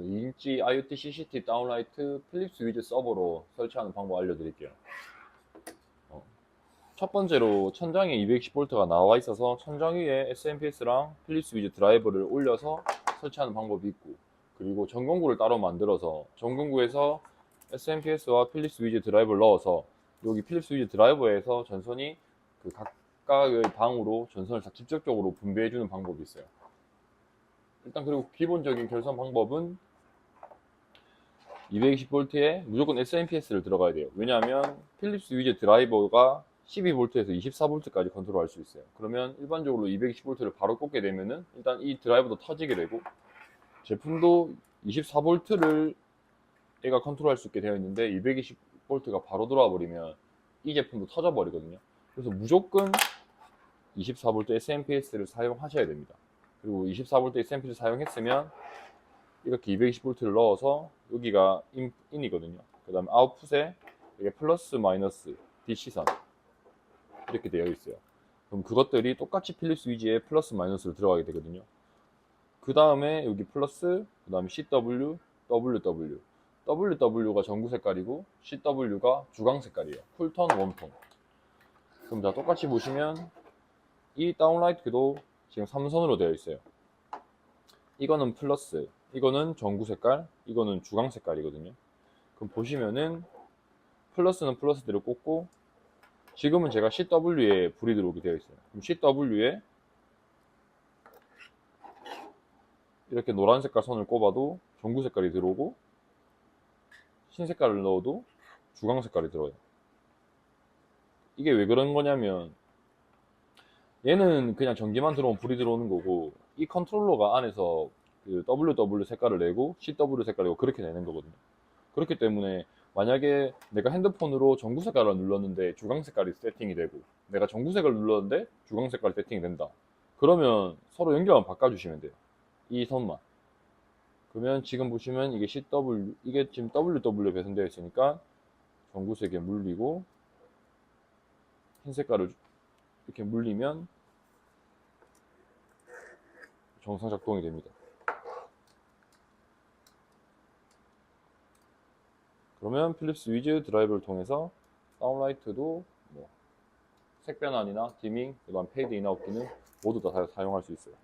2인치 IoT CCT 다운라이트 필립스 위즈 서버로 설치하는 방법 알려드릴게요. 어, 첫 번째로 천장에 220V가 나와 있어서 천장 위에 SMPS랑 필립스 위즈 드라이버를 올려서 설치하는 방법이 있고 그리고 전공구를 따로 만들어서 전공구에서 SMPS와 필립스 위즈 드라이버를 넣어서 여기 필립스 위즈 드라이버에서 전선이 그 각각의 방으로 전선을 다 직접적으로 분배해주는 방법이 있어요. 일단 그리고 기본적인 결선 방법은 220V에 무조건 SMPS를 들어가야 돼요. 왜냐하면 필립스 위즈 드라이버가 12V에서 24V까지 컨트롤할 수 있어요. 그러면 일반적으로 220V를 바로 꽂게 되면은 일단 이 드라이버도 터지게 되고 제품도 24V를 얘가 컨트롤할 수 있게 되어 있는데 220V가 바로 들어와 버리면 이 제품도 터져 버리거든요. 그래서 무조건 24V SMPS를 사용하셔야 됩니다. 그리고 24V SMP를 사용했으면 이렇게 220V를 넣어서 여기가 인, 인이거든요. 그 다음에 아웃풋에 이게 플러스 마이너스 DC선 이렇게 되어 있어요. 그럼 그것들이 똑같이 필립스 위지에 플러스 마이너스로 들어가게 되거든요. 그 다음에 여기 플러스, 그 다음에 CW, WW. WW가 전구 색깔이고 CW가 주광 색깔이에요. 쿨톤, 웜톤. 그럼 자 똑같이 보시면 이 다운라이트도 지금 삼선으로 되어 있어요. 이거는 플러스, 이거는 전구 색깔, 이거는 주광 색깔이거든요. 그럼 보시면은 플러스는 플러스대로 꽂고 지금은 제가 CW에 불이 들어오게 되어 있어요. 그럼 CW에 이렇게 노란 색깔 선을 꼽아도 전구 색깔이 들어오고 흰 색깔을 넣어도 주광 색깔이 들어요. 이게 왜 그런 거냐면 얘는 그냥 전기만 들어오면 불이 들어오는 거고 이 컨트롤러가 안에서 그 WW 색깔을 내고 CW 색깔이고 그렇게 내는 거거든요. 그렇기 때문에 만약에 내가 핸드폰으로 전구 색깔을 눌렀는데 주광 색깔이 세팅이 되고 내가 전구 색을 눌렀는데 주광 색깔이 세팅이 된다. 그러면 서로 연결만 바꿔주시면 돼요. 이 선만. 그러면 지금 보시면 이게 CW, 이게 지금 WW 배선되어 있으니까 전구색에 물리고 흰 색깔을 이렇게 물리면 정상 작동이 됩니다. 그러면 필립스 위즈 드라이브를 통해서 다운라이트도 뭐 색변환이나 디밍, 그다음 페이드 인아웃 기능 모두 다 사용할 수 있어요.